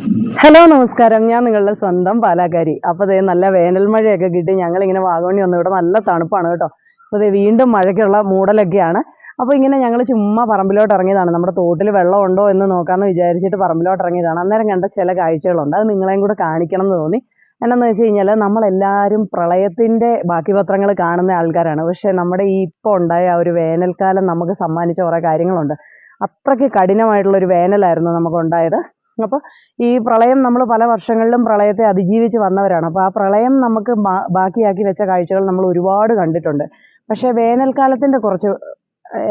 Hello നമസ്കാരം. ഞാൻ നിങ്ങളുടെ സ്വന്തം പാലാക്കാരി. അപ്പോൾ ദേ നല്ല വേനൽ മഴയൊക്കെ കിട്ടി. ഞങ്ങൾ ഇങ്ങനെ വാഗോണി വന്നു. ഇവിടെ നല്ല തണുപ്പാണ് കേട്ടോ. അപ്പോൾ ദേ വീണ്ടും മഴയ്ക്കുള്ള മൂടലൊക്കെയാണ്. അപ്പോൾ ഇങ്ങനെ ഞങ്ങൾ ചുമ്മാ പറമ്പിലോട്ട് ഇറങ്ങിയതാണ്. നമ്മുടെ തോട്ടിൽ വെള്ളം ഉണ്ടോ എന്ന് നോക്കാമെന്ന് വിചാരിച്ചിട്ട് പറമ്പിലോട്ട് ഇറങ്ങിയതാണ്. അന്നേരം കണ്ട ചില കാഴ്ചകളുണ്ട്. അത് നിങ്ങളെയും കൂടെ കാണിക്കണം എന്ന് തോന്നി. എന്നാന്ന് വെച്ച് കഴിഞ്ഞാൽ നമ്മളെല്ലാവരും പ്രളയത്തിന്റെ ബാക്കി പത്രങ്ങൾ കാണുന്ന ആൾക്കാരാണ്. പക്ഷേ നമ്മുടെ ഈ ഇപ്പോൾ ഉണ്ടായ ഒരു വേനൽക്കാലം നമുക്ക് സമ്മാനിച്ച കുറേ കാര്യങ്ങളുണ്ട്. അത്രയ്ക്ക് കഠിനമായിട്ടുള്ള ഒരു വേനലായിരുന്നു നമുക്കുണ്ടായത് അപ്പോൾ ഈ പ്രളയം നമ്മൾ പല വർഷങ്ങളിലും പ്രളയത്തെ അതിജീവിച്ച് വന്നവരാണ്. അപ്പോൾ ആ പ്രളയം നമുക്ക് ബാക്കിയാക്കി വെച്ച കാഴ്ചകൾ നമ്മൾ ഒരുപാട് കണ്ടിട്ടുണ്ട്. പക്ഷേ വേനൽക്കാലത്തിന്റെ കുറച്ച്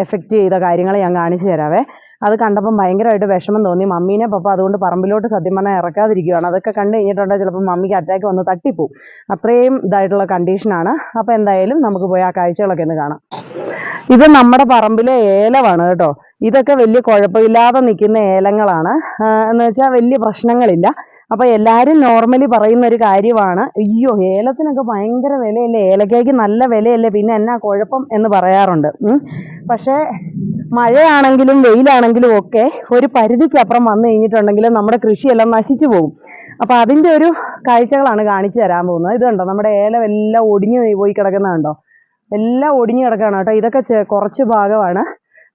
എഫക്റ്റ് ചെയ്ത കാര്യങ്ങൾ ഞാൻ കാണിച്ചു തരാവേ. അത് കണ്ടപ്പം ഭയങ്കരമായിട്ട് വിഷമം തോന്നി. മമ്മീനെ പപ്പ അതുകൊണ്ട് പറമ്പിലോട്ട് സത്യം പറഞ്ഞാൽ ഇറക്കാതിരിക്കുകയാണ് അതൊക്കെ കണ്ടു കഴിഞ്ഞിട്ടുണ്ടെങ്കിൽ ചിലപ്പോൾ മമ്മിക്ക് അറ്റാക്ക് വന്ന് തട്ടിപ്പോവും. അത്രയും ഇതായിട്ടുള്ള കണ്ടീഷനാണ് അപ്പോൾ എന്തായാലും നമുക്ക് പോയി ആ കാഴ്ചകളൊക്കെ ഒന്ന് കാണാം. ഇത് നമ്മുടെ പറമ്പിലെ ഏലമാണ് കേട്ടോ. ഇതൊക്കെ വലിയ കുഴപ്പമില്ലാതെ നിൽക്കുന്ന ഏലങ്ങളാണ്. എന്ന് വെച്ചാൽ വലിയ പ്രശ്നങ്ങളില്ല. അപ്പൊ എല്ലാരും നോർമലി പറയുന്ന ഒരു കാര്യമാണ് അയ്യോ ഏലത്തിനൊക്കെ ഭയങ്കര വിലയല്ലേ? ഏലക്കായ്ക്ക് നല്ല വിലയല്ലേ? പിന്നെ എന്നാ കുഴപ്പം? എന്ന് പറയാറുണ്ട്. പക്ഷേ മഴയാണെങ്കിലും വെയിലാണെങ്കിലും ഒക്കെ ഒരു പരിധിക്കപ്പുറം വന്നു കഴിഞ്ഞിട്ടുണ്ടെങ്കിൽ നമ്മുടെ കൃഷിയെല്ലാം നശിച്ചു പോകും. അപ്പൊ അതിന്റെ ഒരു കാഴ്ചകളാണ് കാണിച്ചു തരാൻ പോകുന്നത്. ഇത് കണ്ടോ? നമ്മുടെ ഏലം എല്ലാം ഒടിഞ്ഞു പോയി കിടക്കുന്നതുണ്ടോ? എല്ലാം ഒടിഞ്ഞു കിടക്കുകയാണ് കേട്ടോ. ഇതൊക്കെ കുറച്ച് ഭാഗമാണ്.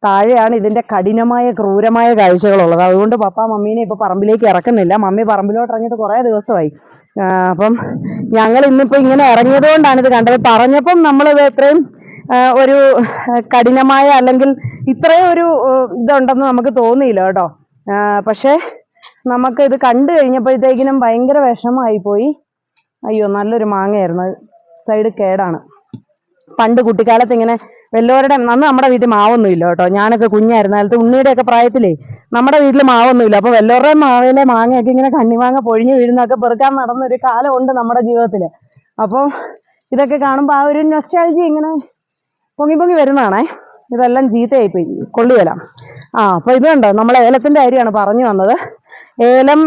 താഴെയാണ് ഇതിന്റെ കഠിനമായ ക്രൂരമായ കാഴ്ചകളുള്ളത്. അതുകൊണ്ട് പപ്പ മമ്മീനെ ഇപ്പൊ പറമ്പിലേക്ക് ഇറക്കുന്നില്ല. മമ്മി പറമ്പിലോട്ട് ഇറങ്ങിയിട്ട് കുറെ ദിവസമായി. അപ്പം ഞങ്ങൾ ഇന്നിപ്പോ ഇങ്ങനെ ഇറങ്ങിയത് കൊണ്ടാണ് ഇത് കണ്ടത്. പറഞ്ഞപ്പം നമ്മൾ ഇത്രയും എത്രയും ഒരു കഠിനമായ അല്ലെങ്കിൽ ഇത്രയും ഒരു ഇതുണ്ടെന്ന് നമുക്ക് തോന്നിയില്ല കേട്ടോ. പക്ഷേ നമുക്ക് ഇത് കണ്ടു കഴിഞ്ഞപ്പോഴത്തേക്കിനും ഭയങ്കര വിഷമമായി പോയി അയ്യോ നല്ലൊരു മാങ്ങയായിരുന്നു. സൈഡ് കേടാണ്. പണ്ട് കുട്ടിക്കാലത്ത് ഇങ്ങനെ വല്ലവരുടെ അന്ന് നമ്മുടെ വീട്ടിൽ മാവൊന്നുമില്ല കേട്ടോ. ഞാനൊക്കെ കുഞ്ഞായിരുന്ന. കാലത്ത് ഉണ്ണിയുടെ ഒക്കെ പ്രായത്തിലേ നമ്മുടെ വീട്ടിൽ മാവൊന്നുമില്ല. അപ്പോൾ അപ്പൊ വല്ലവരുടെ മാവിലെ മാങ്ങയൊക്കെ ഇങ്ങനെ കണ്ണിമാങ്ങ പൊഴിഞ്ഞു വീഴുന്നൊക്കെ പെറുക്കാൻ നടന്ന ഒരു കാലമുണ്ട് നമ്മുടെ ജീവിതത്തിൽ അപ്പോൾ ഇതൊക്കെ കാണുമ്പോൾ ആ ഒരു നൊസ്റ്റാൾജി ഇങ്ങനെ പൊങ്ങി പൊങ്ങി വരുന്നതാണേ. ഇതെല്ലാം ചീത്തയായിപ്പോയി. കൊള്ളുകയില്ല. ആ അപ്പൊ ഇത് കണ്ടോ? നമ്മൾ ഏലത്തിന്റെ കാര്യമാണ് പറഞ്ഞു വന്നത്. ഏലം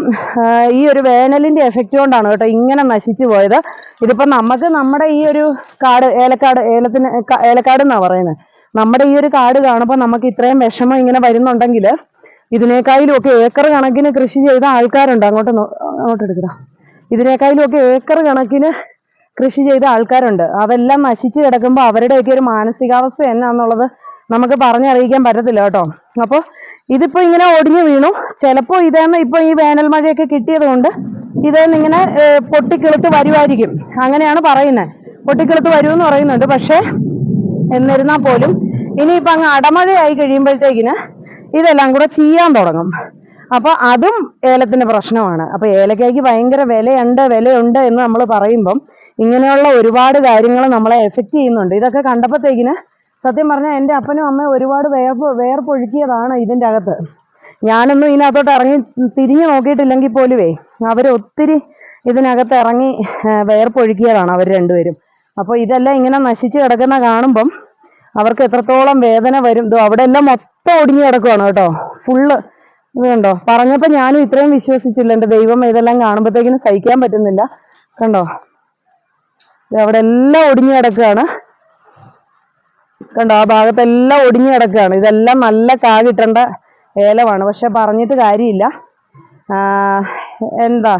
ഈ ഒരു വേനലിന്റെ എഫക്റ്റ് കൊണ്ടാണ് കേട്ടോ ഇങ്ങനെ നശിച്ചു പോയത്. ഇതിപ്പോ നമുക്ക് നമ്മുടെ ഈ ഒരു കാട് ഏലക്കാട് ഏലത്തിന് ഏലക്കാട് എന്നാ പറയുന്നത്? നമ്മുടെ ഈ ഒരു കാട് കാണുമ്പോൾ നമുക്ക് ഇത്രയും വിഷമം ഇങ്ങനെ വരുന്നുണ്ടെങ്കിൽ ഇതിനേക്കാളും ഒക്കെ ഏക്കർ കണക്കിന് കൃഷി ചെയ്ത ആൾക്കാരുണ്ട്. അങ്ങോട്ട് അങ്ങോട്ട് എടുക്കുക ഇതിനേക്കാളും ഒക്കെ ഏക്കർ കണക്കിന് കൃഷി ചെയ്ത ആൾക്കാരുണ്ട്. അതെല്ലാം നശിച്ചു കിടക്കുമ്പോൾ അവരുടെയൊക്കെ ഒരു മാനസികാവസ്ഥ എന്നാന്നുള്ളത് നമുക്ക് പറഞ്ഞറിയിക്കാൻ പറ്റത്തില്ല കേട്ടോ. അപ്പോൾ ഇതിപ്പോ ഇങ്ങനെ ഒടിഞ്ഞു വീണു. ചിലപ്പോ ഇതേന്ന് ഇപ്പൊ ഈ വേനൽ മഴയൊക്കെ കിട്ടിയത് കൊണ്ട് ഇതേന്ന് ഇങ്ങനെ പൊട്ടിക്കിളുത്ത് വരുമായിരിക്കും അങ്ങനെയാണ് പറയുന്നത് പൊട്ടിക്കിളുത്ത് വരുമെന്ന് പറയുന്നുണ്ട്. പക്ഷേ എന്നിരുന്നാൽ പോലും ഇനിയിപ്പോ അങ്ങ് അടമഴയായി കഴിയുമ്പോഴത്തേക്കിന് ഇതെല്ലാം കൂടെ ചെയ്യാൻ തുടങ്ങും. അപ്പൊ അതും ഏലത്തിന്റെ പ്രശ്നമാണ്. അപ്പൊ ഏലക്കായ്ക്ക് ഭയങ്കര വിലയുണ്ട് വിലയുണ്ട് എന്ന് നമ്മൾ പറയുമ്പം ഇങ്ങനെയുള്ള ഒരുപാട് കാര്യങ്ങൾ നമ്മളെ എഫക്റ്റ് ചെയ്യുന്നുണ്ട്. ഇതൊക്കെ കണ്ടപ്പോഴത്തേക്കിന് സത്യം പറഞ്ഞാൽ എന്റെ അപ്പനും അമ്മയും ഒരുപാട് വേർപ്പ് വേർപ്പൊഴുക്കിയതാണ് ഇതിന്റെ അകത്ത്. ഞാനൊന്നും ഇതിനകത്തോട്ട് ഇറങ്ങി തിരിഞ്ഞു നോക്കിയിട്ടില്ലെങ്കിൽ പോലുവേ. അവർ ഒത്തിരി ഇതിനകത്ത് ഇറങ്ങി വേർപ്പൊഴുക്കിയതാണ് അവർ രണ്ടുപേരും. അപ്പോൾ ഇതെല്ലാം ഇങ്ങനെ നശിച്ച് കിടക്കുന്ന കാണുമ്പം അവർക്ക് എത്രത്തോളം വേദന വരും. ദോ അവിടെ എല്ലാം മൊത്തം ഒടിഞ്ഞു കിടക്കുവാണ് കേട്ടോ. ഫുള്ള് ഇത് കണ്ടോ? പറഞ്ഞപ്പോൾ ഞാനും ഇത്രയും വിശ്വസിച്ചില്ല. എന്റെ ദൈവം ഇതെല്ലാം കാണുമ്പോഴത്തേക്കിനും സഹിക്കാൻ പറ്റുന്നില്ല. കണ്ടോ? അവിടെ എല്ലാം ഒടിഞ്ഞു കിടക്കുകയാണ് കണ്ടോ ആ ഭാഗത്തെല്ലാം ഒടിഞ്ഞു കിടക്കുകയാണ്. ഇതെല്ലാം നല്ല കാ കിട്ടേണ്ട ഏലമാണ്. പക്ഷെ പറഞ്ഞിട്ട് കാര്യമില്ല. എന്താ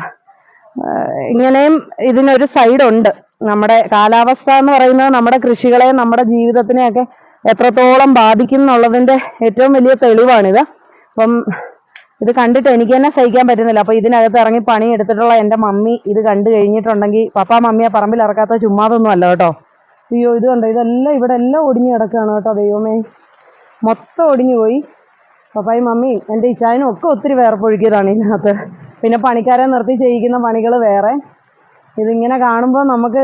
ഇങ്ങനെയും ഇതിനൊരു സൈഡുണ്ട്. നമ്മുടെ കാലാവസ്ഥ എന്ന് പറയുന്നത് നമ്മുടെ കൃഷികളെ നമ്മുടെ ജീവിതത്തിനെയൊക്കെ എത്രത്തോളം ബാധിക്കും എന്നുള്ളതിന്റെ ഏറ്റവും വലിയ തെളിവാണിത്. അപ്പം ഇത് കണ്ടിട്ട് എനിക്ക് തന്നെ സഹിക്കാൻ പറ്റുന്നില്ല. അപ്പൊ ഇതിനകത്ത് ഇറങ്ങി പണി എടുത്തിട്ടുള്ള എന്റെ മമ്മി ഇത് കണ്ടു കഴിഞ്ഞിട്ടുണ്ടെങ്കിൽ പപ്പ മമ്മിയെ പറമ്പിൽ ഇറക്കാത്ത ചുമ്മാതൊന്നും അല്ല കേട്ടോ. അയ്യോ ഇത് കണ്ടോ? ഇതെല്ലാം ഇവിടെ എല്ലാം ഒടിഞ്ഞു കിടക്കുകയാണ് കേട്ടോ ദൈവമേ. മൊത്തം ഒടിഞ്ഞു പോയി. പപ്പായി മമ്മിയും എന്റെ ഇച്ചായനും ഒക്കെ ഒത്തിരി വേർപ്പൊഴുക്കിയതാണ് ഇതിനകത്ത്. പിന്നെ പണിക്കാരെ നിർത്തി ചെയ്യിക്കുന്ന പണികൾ വേറെ. ഇതിങ്ങനെ കാണുമ്പോൾ നമുക്ക്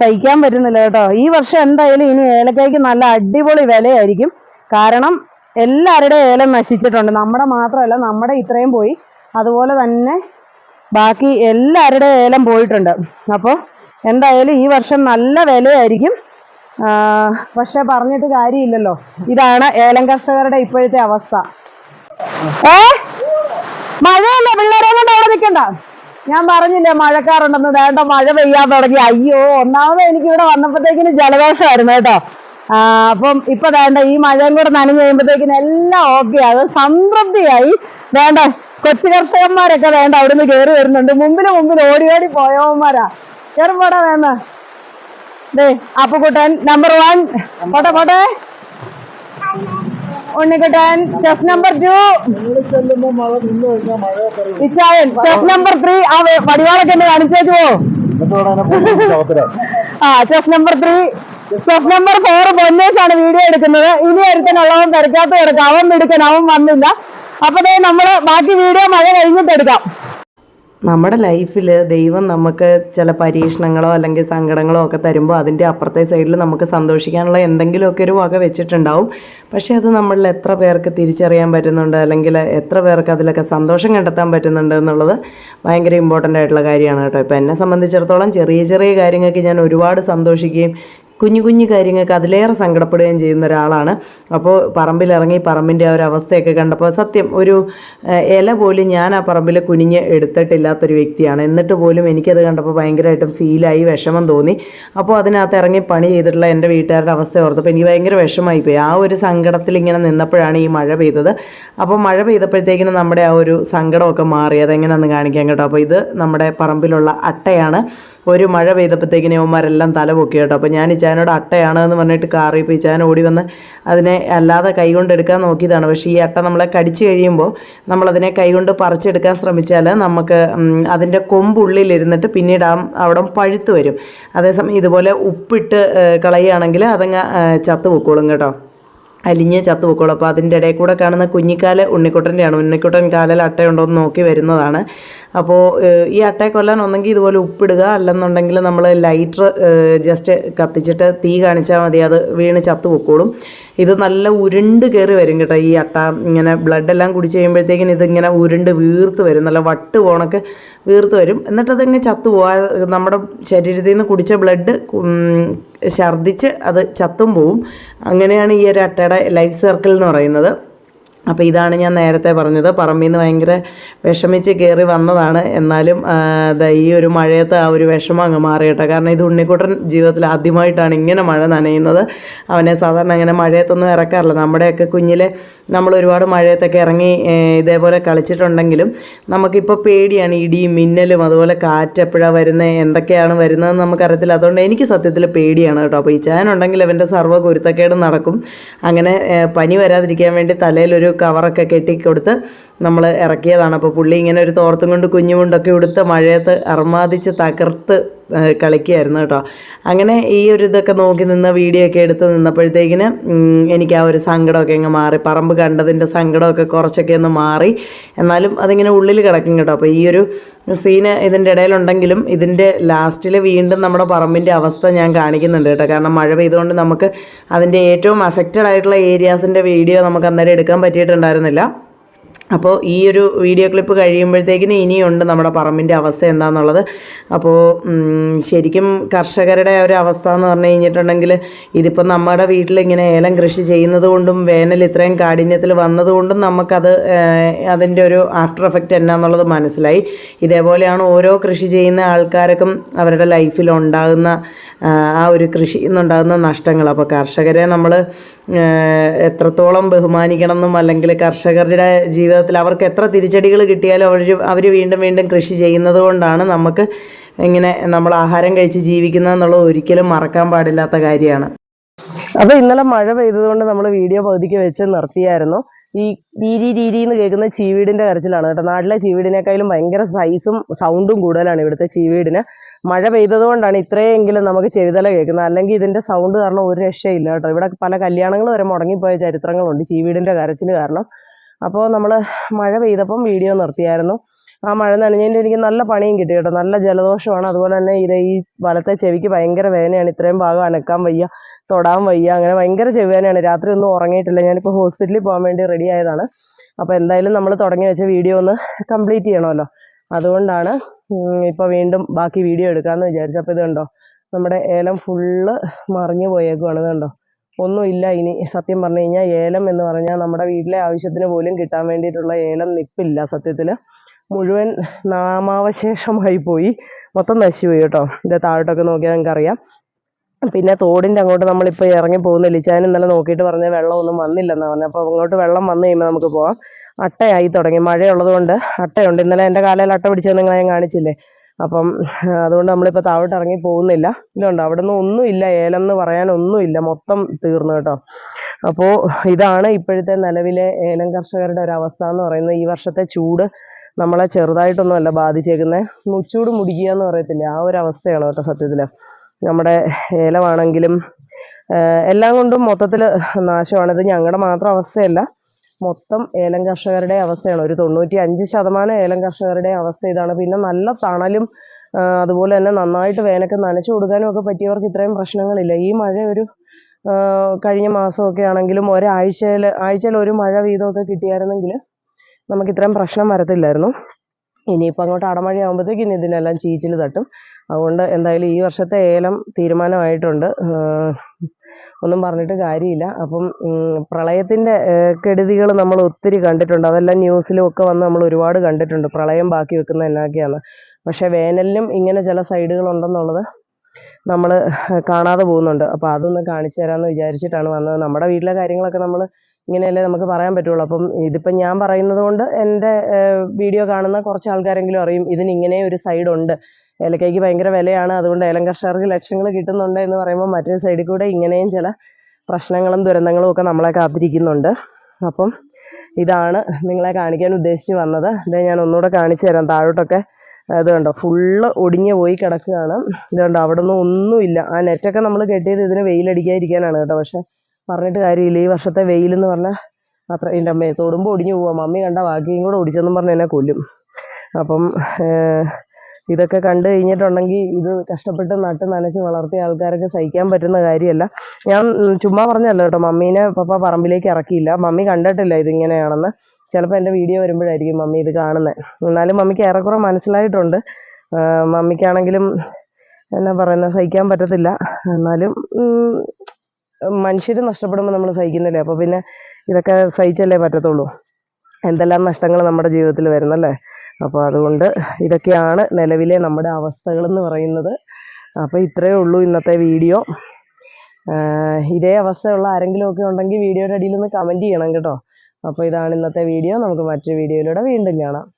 സഹിക്കാൻ പറ്റുന്നില്ല കേട്ടോ. ഈ വർഷം എന്തായാലും ഇനി ഏലക്കായ്ക്ക് നല്ല അടിപൊളി വിലയായിരിക്കും. കാരണം എല്ലാവരുടെ ഏലം നശിച്ചിട്ടുണ്ട്. നമ്മുടെ മാത്രമല്ല നമ്മുടെ ഇത്രയും പോയി. അതുപോലെ തന്നെ ബാക്കി എല്ലാവരുടെ ഏലം പോയിട്ടുണ്ട്. അപ്പോൾ എന്തായാലും ഈ വർഷം നല്ല വിലയായിരിക്കും. പക്ഷെ പറഞ്ഞിട്ട് കാര്യമില്ലല്ലോ. ഇതാണ് ഏലം കർഷകരുടെ ഇപ്പോഴത്തെ അവസ്ഥ. ഏ? മഴയല്ലേ പിള്ളേരെ കൊണ്ട് അവിടെ നിൽക്കണ്ട? ഞാൻ പറഞ്ഞില്ലേ മഴക്കാറുണ്ടെന്ന് വേണ്ട മഴ പെയ്യാൻ തുടങ്ങി. അയ്യോ ഒന്നാമത് എനിക്ക് ഇവിടെ വന്നപ്പോഴത്തേക്കിന് ജലദോഷമായിരുന്നു കേട്ടോ. അപ്പം ഇപ്പൊ വേണ്ട ഈ മഴയും കൂടെ നനഞ്ഞു കഴിയുമ്പോഴത്തേക്കിന് എല്ലാം ഓക്കെ അത് സംതൃപ്തിയായി. വേണ്ട കൊച്ചു കർഷകന്മാരൊക്കെ വേണ്ട അവിടുന്ന് കയറി വരുന്നുണ്ട്. മുമ്പിന് മുമ്പിൽ ഓടി ഓടി പോയവന്മാരാ. കയറും പോടാ വേണ്ട ദേ അപ്പുക്കുട്ടൻ നമ്പർ വൺ പോട്ടെ പോട്ടെ. ഉണ്ണിക്കുട്ടൻ ചെസ് നമ്പർ ടു ഇച്ചായൻ ചെസ് നമ്പർ ത്രീ ആ വടിവാളൊക്കെ ഒന്ന് കാണിച്ചേച്ചു. ആ chess number three chess number four പൊന്നേഴ്സ് ആണ് വീഡിയോ എടുക്കുന്നത്. ഇനി ഒരുത്തനുള്ളവൻ തിരക്കാത്ത കിടക്കാം. അവൻ എടുക്കാൻ അവൻ വന്നില്ല. അപ്പൊ നമ്മൾ ബാക്കി വീഡിയോ മഴ കഴിഞ്ഞിട്ട് എടുക്കാം. നമ്മുടെ ലൈഫിൽ ദൈവം നമുക്ക് ചില പരീക്ഷണങ്ങളോ അല്ലെങ്കിൽ സങ്കടങ്ങളോ ഒക്കെ തരുമ്പോൾ അതിന്റെ അപ്പുറത്തെ സൈഡിൽ നമുക്ക് സന്തോഷിക്കാനുള്ള എന്തെങ്കിലുമൊക്കെ ഒരു വക വെച്ചിട്ടുണ്ടാവും. പക്ഷേ അത് നമ്മളിൽ എത്ര പേർക്ക് തിരിച്ചറിയാൻ പറ്റുന്നുണ്ട് അല്ലെങ്കിൽ എത്ര പേർക്ക് അതിലൊക്കെ സന്തോഷം കണ്ടെത്താൻ പറ്റുന്നുണ്ട് എന്നുള്ളത് ഭയങ്കര ഇമ്പോർട്ടന്റ് ആയിട്ടുള്ള കാര്യമാണ് കേട്ടോ. ഇപ്പോൾ എന്നെ സംബന്ധിച്ചിടത്തോളം ചെറിയ ചെറിയ കാര്യങ്ങൾക്ക് ഞാൻ ഒരുപാട് സന്തോഷിക്കുകയും കുഞ്ഞു കുഞ്ഞു കാര്യങ്ങൾക്ക് അതിലേറെ സങ്കടപ്പെടുകയും ചെയ്യുന്ന ഒരാളാണ്. അപ്പോൾ പറമ്പിലിറങ്ങി പറമ്പിന്റെ ആ ഒരു അവസ്ഥയൊക്കെ കണ്ടപ്പോൾ സത്യം ഒരു ഇല പോലും ഞാൻ ആ പറമ്പിൽ കുനിഞ്ഞ് എടുത്തിട്ടില്ലാത്തൊരു വ്യക്തിയാണ്. എന്നിട്ട് പോലും എനിക്കത് കണ്ടപ്പോൾ ഭയങ്കരമായിട്ടും ഫീലായി വിഷമം തോന്നി. അപ്പോൾ അതിനകത്ത് ഇറങ്ങി പണി ചെയ്തിട്ടുള്ള എന്റെ വീട്ടുകാരുടെ അവസ്ഥ ഓർത്തപ്പോൾ എനിക്ക് ഭയങ്കര വിഷമമായിപ്പോയി ആ ഒരു സങ്കടത്തിൽ ഇങ്ങനെ നിന്നപ്പോഴാണ് ഈ മഴ പെയ്തത്. അപ്പോൾ മഴ പെയ്തപ്പോഴത്തേക്കിനും നമ്മുടെ ആ ഒരു സങ്കടമൊക്കെ മാറി. അതെങ്ങനെയാണെന്ന് കാണിക്കാൻ കേട്ടോ. അപ്പോൾ ഇത് നമ്മുടെ പറമ്പിലുള്ള അട്ടയാണ്. ഒരു മഴ പെയ്തപ്പോഴത്തേക്കിനും ഇവന്മാരെല്ലാം തല പൊക്കി കേട്ടോ. അപ്പോൾ ഞാൻ ഇച്ചാനോട് അട്ടയാണ് എന്ന് പറഞ്ഞിട്ട് കാറി പിച്ചാൻ ഓടി വന്ന് അതിനെ അല്ലാതെ കൈകൊണ്ട് എടുക്കാൻ നോക്കിയതാണ്. പക്ഷേ ഈ അട്ട നമ്മളെ കടിച്ചു കഴിയുമ്പോൾ നമ്മളതിനെ കൈകൊണ്ട് പറിച്ചെടുക്കാൻ ശ്രമിച്ചാൽ നമുക്ക് അതിന്റെ കൊമ്പുള്ളിലിരുന്നിട്ട് പിന്നീട് ആ അവിടെ പഴുത്ത് വരും. അതേസമയം ഇതുപോലെ ഉപ്പിട്ട് കളയുകയാണെങ്കിൽ അതങ്ങ് ചത്ത് പൊക്കോളും കേട്ടോ. അലിഞ്ഞ് ചത്തു പൊക്കോളും അപ്പോൾ അതിന്റെ ഇടയിൽ കൂടെ കാണുന്ന കുഞ്ഞിക്കാൽ ഉണ്ണിക്കുട്ടന്റെയാണ്. ഉണ്ണിക്കുട്ടൻ കാലിൽ അട്ടയുണ്ടോ എന്ന് നോക്കി വരുന്നതാണ്. അപ്പോൾ ഈ അട്ടയെ കൊല്ലാൻ ഒന്നെങ്കിൽ ഇതുപോലെ ഉപ്പിടുക. അല്ലെന്നുണ്ടെങ്കിൽ നമ്മൾ ലൈറ്റർ ജസ്റ്റ് കത്തിച്ചിട്ട് തീ കാണിച്ചാൽ മതി. അത് വീണ് ചത്തു പൊക്കോളും ഇത് നല്ല ഉരുണ്ട് കയറി വരും കേട്ടോ ഈ അട്ട. ഇങ്ങനെ ബ്ലഡ് എല്ലാം കുടിച്ച് കഴിയുമ്പോഴത്തേക്കിന് ഇതിങ്ങനെ ഉരുണ്ട് വീർത്ത് വരും. നല്ല വട്ട് പോണൊക്കെ വീർത്ത് വരും. എന്നിട്ട് അതങ്ങ് ചത്തു പോവാ. നമ്മുടെ ശരീരത്തിൽ നിന്ന് കുടിച്ച ബ്ലഡ് ഛർദ്ദിച്ച് അത് ചത്തും പോവും. അങ്ങനെയാണ് ഈ ഒരു അട്ടയുടെ ലൈഫ് സർക്കിൾ എന്ന് പറയുന്നത്. അപ്പോൾ ഇതാണ് ഞാൻ നേരത്തെ പറഞ്ഞത്. പറമ്പിൽ നിന്ന് ഭയങ്കര വിഷമിച്ച് കയറി വന്നതാണ്. എന്നാലും ഈ ഒരു മഴയത്ത് ആ ഒരു വിഷമം അങ്ങ് മാറിയിട്ടോ കാരണം ഇത് ഉണ്ണിക്കുട്ടൻ ജീവിതത്തിൽ ആദ്യമായിട്ടാണ് ഇങ്ങനെ മഴ നനയുന്നത്. അവനെ സാധാരണ അങ്ങനെ മഴയത്തൊന്നും ഇറക്കാറില്ല. നമ്മുടെയൊക്കെ കുഞ്ഞിലെ നമ്മൾ ഒരുപാട് മഴയത്തൊക്കെ ഇറങ്ങി ഇതേപോലെ കളിച്ചിട്ടുണ്ടെങ്കിലും നമുക്കിപ്പോൾ പേടിയാണ്. ഇടിയും മിന്നലും അതുപോലെ കാറ്റ് എപ്പോഴാണ് വരുന്നത് എന്തൊക്കെയാണ് വരുന്നതെന്ന് നമുക്കറിയത്തില്ല. അതുകൊണ്ട് എനിക്ക് സത്യത്തിൽ പേടിയാണ് കേട്ടോ. അപ്പോൾ ഈ ചാനുണ്ടെങ്കിൽ അവന്റെ സർവ കുരുത്തക്കേടും നടക്കും. അങ്ങനെ പനി വരാതിരിക്കാൻ വേണ്ടി തലയിലൊരു കവറൊക്കെ കെട്ടിക്കൊടുത്ത് നമ്മൾ ഇറക്കിയതാണ്. അപ്പോൾ പുള്ളി ഇങ്ങനെ ഒരു തോർത്തും കൊണ്ട് കുഞ്ഞുമുണ്ടൊക്കെ ഉടുത്ത് മഴയത്ത് അർമാദിച്ച് തകർത്ത് കളിക്കുകയായിരുന്നു കേട്ടോ. അങ്ങനെ ഈ ഒരു ഇതൊക്കെ നോക്കി നിന്ന് വീഡിയോ ഒക്കെ എടുത്ത് നിന്നപ്പോഴത്തേക്കിന് എനിക്ക് ആ ഒരു സങ്കടമൊക്കെ അങ്ങ് മാറി. പറമ്പ് കണ്ടതിന്റെ സങ്കടമൊക്കെ കുറച്ചൊക്കെ ഒന്ന് മാറി. എന്നാലും അതിങ്ങനെ ഉള്ളിൽ കിടക്കും കേട്ടോ. അപ്പോൾ ഈ ഒരു സീന് ഇതിന്റെ ഇടയിലുണ്ടെങ്കിലും ഇതിന്റെ ലാസ്റ്റിൽ വീണ്ടും നമ്മുടെ പറമ്പിന്റെ അവസ്ഥ ഞാൻ കാണിക്കുന്നുണ്ട് കേട്ടോ. കാരണം മഴ പെയ്തുകൊണ്ട് നമുക്ക് അതിന്റെ ഏറ്റവും അഫക്റ്റഡ് ആയിട്ടുള്ള ഏരിയാസിന്റെ വീഡിയോ നമുക്ക് അന്നേരം എടുക്കാൻ പറ്റിയിട്ടുണ്ടായിരുന്നില്ല. അപ്പോൾ ഈ ഒരു വീഡിയോ ക്ലിപ്പ് കഴിയുമ്പോഴത്തേക്കിന് ഇനിയുണ്ട് നമ്മുടെ പറമ്പിന്റെ അവസ്ഥ എന്താണെന്നുള്ളത് അപ്പോൾ ശരിക്കും കർഷകരുടെ ഒരു അവസ്ഥ എന്ന് പറഞ്ഞു കഴിഞ്ഞിട്ടുണ്ടെങ്കിൽ ഇതിപ്പോൾ നമ്മുടെ വീട്ടിലിങ്ങനെ ഏലം കൃഷി ചെയ്യുന്നത് കൊണ്ടും വേനൽ ഇത്രയും കാഠിന്യത്തിൽ വന്നതുകൊണ്ടും നമുക്കത് അതിന്റെ ഒരു ആഫ്റ്റർ എഫക്റ്റ് എന്നാന്നുള്ളത് മനസ്സിലായി. ഇതേപോലെയാണ് ഓരോ കൃഷി ചെയ്യുന്ന ആൾക്കാർക്കും അവരുടെ ലൈഫിൽ ഉണ്ടാകുന്ന ആ, ഒരു കൃഷി നിന്നുണ്ടാകുന്ന നഷ്ടങ്ങൾ. അപ്പോൾ കർഷകരെ നമ്മൾ എത്രത്തോളം ബഹുമാനിക്കണം എന്നും അല്ലെങ്കിൽ കർഷകരുടെ ജീവിതത്തിൽ അവർക്ക് എത്ര തിരിച്ചടികൾ കിട്ടിയാലും അവർ അവർ വീണ്ടും വീണ്ടും കൃഷി ചെയ്യുന്നത് കൊണ്ടാണ് നമുക്ക് ഇങ്ങനെ നമ്മൾ ആഹാരം കഴിച്ച് ജീവിക്കുന്നത് എന്നുള്ളത് ഒരിക്കലും മറക്കാൻ പാടില്ലാത്ത കാര്യമാണ്. അപ്പൊ ഇന്നലെ മഴ പെയ്തതുകൊണ്ട് നമ്മൾ വീഡിയോ പകുതിക്ക് വെച്ച് നിർത്തിയായിരുന്നു. ഈ രീരി രീരി എന്ന് കേൾക്കുന്ന ചീവീടിന്റെ കരച്ചിലാണ് കേട്ടോ. നാട്ടിലെ ചീവീടിനേക്കാളും ഭയങ്കര സൈസും സൗണ്ടും കൂടുതലാണ് ഇവിടുത്തെ ചീവീടിന്. മഴ പെയ്തതുകൊണ്ടാണ് ഇത്രയെങ്കിലും നമുക്ക് ചെവിതല കേൾക്കുന്നത്. അല്ലെങ്കിൽ ഇതിന്റെ സൗണ്ട് കാരണം ഒരു രക്ഷയില്ല കേട്ടോ. ഇവിടെ പല കല്യാണങ്ങൾ വരെ മുടങ്ങിപ്പോയ ചരിത്രങ്ങളുണ്ട് ചീവീടിന്റെ കരച്ചിൽ കാരണം. അപ്പോൾ നമ്മൾ മഴ പെയ്തപ്പം വീഡിയോ നിർത്തിയായിരുന്നു. ആ മഴ നനഞ്ഞതിന്റെ എനിക്ക് നല്ല പണിയും കിട്ടി കേട്ടോ. നല്ല ജലദോഷമാണ്. അതുപോലെ തന്നെ ഇത് ഈ വലത്തെ ചെവിക്ക് ഭയങ്കര വേദനയാണ്. ഇത്രയും ഭാഗം അനക്കാൻ വയ്യ തൊടാൻ വയ്യ അങ്ങനെ ഭയങ്കര ചെവിവേദനയാണ് രാത്രി ഒന്നും ഉറങ്ങിയിട്ടില്ല. ഞാനിപ്പോൾ ഹോസ്പിറ്റലിൽ പോകാൻ വേണ്ടി റെഡി ആയതാണ്. അപ്പോൾ എന്തായാലും നമ്മൾ തുടങ്ങി വെച്ച വീഡിയോ ഒന്ന് കംപ്ലീറ്റ് ചെയ്യണമല്ലോ. അതുകൊണ്ടാണ് ഇപ്പോൾ വീണ്ടും ബാക്കി വീഡിയോ എടുക്കാമെന്ന് വിചാരിച്ചു അപ്പോൾ ഇത് കണ്ടോ നമ്മുടെ ഏലം ഫുള്ള് മറിഞ്ഞു പോയേക്കുവാണ്. കണ്ടോ ഒന്നുമില്ല ഇനി. സത്യം പറഞ്ഞു കഴിഞ്ഞാൽ ഏലം എന്ന് പറഞ്ഞാൽ നമ്മുടെ വീട്ടിലെ ആവശ്യത്തിന് പോലും കിട്ടാൻ വേണ്ടിയിട്ടുള്ള ഏലം നിപ്പില്ല സത്യത്തിൽ. മുഴുവൻ നാമാവശേഷമായി പോയി. മൊത്തം നശിച്ചു കേട്ടോ. ഇത് താഴോട്ടൊക്കെ നോക്കിയാൽ നിങ്ങൾക്ക് അറിയാം പിന്നെ തോടിന്റെ അങ്ങോട്ട് നമ്മളിപ്പോൾ ഇറങ്ങി പോകുന്ന ഇച്ചാൻ ഇന്നലെ നോക്കിയിട്ട് പറഞ്ഞ വെള്ളം ഒന്നും വന്നില്ലെന്നാണ് പറഞ്ഞത്. അപ്പോൾ അങ്ങോട്ട് വെള്ളം വന്നു കഴിയുമ്പോൾ നമുക്ക് പോവാം. അട്ടയായി തുടങ്ങി. മഴയുള്ളതുകൊണ്ട് അട്ടയുണ്ട്. ഇന്നലെ എന്റെ കാലയിൽ അട്ട പിടിച്ചത് നിങ്ങളെ ഞാൻ കാണിച്ചില്ലേ? അപ്പം അതുകൊണ്ട് നമ്മളിപ്പോൾ താഴോട്ട് ഇറങ്ങി പോകുന്നില്ല. ഇല്ലുണ്ട് അവിടെ നിന്ന് ഒന്നുമില്ല ഏലം എന്ന് പറയാൻ ഒന്നുമില്ല മൊത്തം തീർന്നു കേട്ടോ. അപ്പോൾ ഇതാണ് ഇപ്പോഴത്തെ നിലവിലെ ഏലം കർഷകരുടെ ഒരു അവസ്ഥ എന്ന് പറയുന്നത്. ഈ വർഷത്തെ ചൂട് നമ്മളെ ചെറുതായിട്ടൊന്നുമല്ല ബാധിച്ചേക്കുന്നത് മുച്ചൂട് മുടിക്കുക എന്ന് പറയത്തില്ല? ആ ഒരു അവസ്ഥയാണ് കേട്ടോ സത്യത്തിൽ നമ്മുടെ ഏലമാണെങ്കിലും എല്ലാം കൊണ്ടും മൊത്തത്തിൽ നാശമാണ്. ഇത് ഞങ്ങളുടെ മാത്രം അവസ്ഥയല്ല. മൊത്തം ഏലം കർഷകരുടെ അവസ്ഥയാണ്. ഒരു തൊണ്ണൂറ്റി അഞ്ച് ശതമാനം ഏലം കർഷകരുടെ അവസ്ഥ ഇതാണ്. പിന്നെ നല്ല തണലും അതുപോലെ തന്നെ നന്നായിട്ട് വേനൊക്കെ നനച്ചു കൊടുക്കാനും ഒക്കെ പറ്റിയവർക്ക് ഇത്രയും പ്രശ്നങ്ങളില്ല. ഈ മഴ ഒരു കഴിഞ്ഞ മാസമൊക്കെ ആണെങ്കിലും ഒരാഴ്ചയിൽ ആഴ്ചയിൽ ഒരു മഴ വീതമൊക്കെ കിട്ടിയായിരുന്നെങ്കിൽ നമുക്ക് ഇത്രയും പ്രശ്നം വരത്തില്ലായിരുന്നു. ഇനിയിപ്പോൾ അങ്ങോട്ട് അടമഴയാകുമ്പോഴത്തേക്കും ഇനി ഇതിനെല്ലാം ചീച്ചിൽ തട്ടും. അതുകൊണ്ട് എന്തായാലും ഈ വർഷത്തെ ഏലം തീരുമാനമായിട്ടുണ്ട്. ഒന്നും പറഞ്ഞിട്ട് കാര്യമില്ല. അപ്പം പ്രളയത്തിന്റെ കെടുതികൾ നമ്മൾ ഒത്തിരി കണ്ടിട്ടുണ്ട്. അതെല്ലാം ന്യൂസിലും ഒക്കെ വന്ന് നമ്മൾ ഒരുപാട് കണ്ടിട്ടുണ്ട്. പ്രളയം ബാക്കി വെക്കുന്ന എന്നൊക്കെയാണ്. പക്ഷേ വേനലിലും ഇങ്ങനെ ചില സൈഡുകൾ ഉണ്ടെന്നുള്ളത് നമ്മൾ കാണാതെ പോകുന്നുണ്ട്. അപ്പോൾ അതൊന്ന് കാണിച്ചു തരാമെന്ന് വിചാരിച്ചിട്ടാണ് വന്നത്. നമ്മുടെ വീട്ടിലെ കാര്യങ്ങളൊക്കെ നമ്മൾ ഇങ്ങനെയല്ലേ നമുക്ക് പറയാൻ പറ്റുള്ളൂ. അപ്പം ഇതിപ്പം ഞാൻ പറയുന്നത് കൊണ്ട് എന്റെ വീഡിയോ കാണുന്ന കുറച്ച് ആൾക്കാരെങ്കിലും അറിയും ഇതിന് ഇങ്ങനെ ഒരു സൈഡ് ഉണ്ട് ഏലക്കയ്ക്ക് ഭയങ്കര വിലയാണ്. അതുകൊണ്ട് ഏലം കർഷകർക്ക് ലക്ഷങ്ങൾ കിട്ടുന്നുണ്ട് എന്ന് പറയുമ്പോൾ മറ്റൊരു സൈഡിൽ കൂടെ ഇങ്ങനെയും ചില പ്രശ്നങ്ങളും ദുരന്തങ്ങളും ഒക്കെ നമ്മളെ കാത്തിരിക്കുന്നുണ്ട്. അപ്പം ഇതാണ് നിങ്ങളെ കാണിക്കാൻ ഉദ്ദേശിച്ച് വന്നത്. ഇത് ഞാൻ ഒന്നുകൂടെ കാണിച്ചു തരാം. താഴോട്ടൊക്കെ ഇത് കണ്ടോ ഫുള്ള് ഒടിഞ്ഞു പോയി കിടക്കുകയാണ്. ഇത് കണ്ടോ അവിടെ ഒന്നും ഒന്നുമില്ല ആ നെറ്റൊക്കെ നമ്മൾ കെട്ടിയത് ഇതിന് വെയിലടിക്കാതിരിക്കാനാണ് കേട്ടോ. പക്ഷെ പറഞ്ഞിട്ട് കാര്യമില്ല. ഈ വർഷത്തെ വെയിലെന്ന് പറഞ്ഞാൽ അത്ര എന്റെ അമ്മയെ തൊടുമ്പോൾ ഒടിഞ്ഞു പോവാം. മമ്മി കണ്ട ബാക്കിയും കൂടെ ഒടിച്ചെന്നും പറഞ്ഞ് എന്നെ കൊല്ലും. അപ്പം ഇതൊക്കെ കണ്ടു കഴിഞ്ഞിട്ടുണ്ടെങ്കിൽ ഇത് കഷ്ടപ്പെട്ട് നട്ട് നനച്ച് വളർത്തിയ ആൾക്കാരൊക്കെ സഹിക്കാൻ പറ്റുന്ന കാര്യമല്ല. ഞാൻ ചുമ്മാ പറഞ്ഞല്ലോ കേട്ടോ മമ്മീനെ പപ്പ പറമ്പിലേക്ക് ഇറക്കിയില്ല. മമ്മി കണ്ടിട്ടില്ല ഇതിങ്ങനെയാണെന്ന്. ചിലപ്പോൾ എന്റെ വീഡിയോ വരുമ്പോഴായിരിക്കും മമ്മി ഇത് കാണുന്നത് എന്നാലും മമ്മിക്ക് ഏറെക്കുറെ മനസ്സിലായിട്ടുണ്ട്. മമ്മിക്കാണെങ്കിലും എന്നാ പറയുന്നത് സഹിക്കാൻ പറ്റത്തില്ല. എന്നാലും മനുഷ്യർ നഷ്ടപ്പെടുമ്പോൾ നമ്മൾ സഹിക്കുന്നില്ലേ? അപ്പോൾ പിന്നെ ഇതൊക്കെ സഹിച്ചല്ലേ പറ്റത്തുള്ളൂ? എന്തെല്ലാം നഷ്ടങ്ങൾ നമ്മുടെ ജീവിതത്തിൽ വരുന്നല്ലേ? അപ്പോൾ അതുകൊണ്ട് ഇതൊക്കെയാണ് നിലവിലെ നമ്മുടെ അവസ്ഥകളെന്ന് പറയുന്നത്. അപ്പോൾ ഇത്രയേ ഉള്ളൂ ഇന്നത്തെ വീഡിയോ. ഇതേ അവസ്ഥയുള്ള ആരെങ്കിലും ഒക്കെ ഉണ്ടെങ്കിൽ വീഡിയോയുടെ അടിയിൽ ഒന്ന് കമന്റ് ചെയ്യണം കേട്ടോ. അപ്പോൾ ഇതാണ് ഇന്നത്തെ വീഡിയോ. നമുക്ക് മറ്റൊരു വീഡിയോയിലൂടെ വീണ്ടും കാണാം.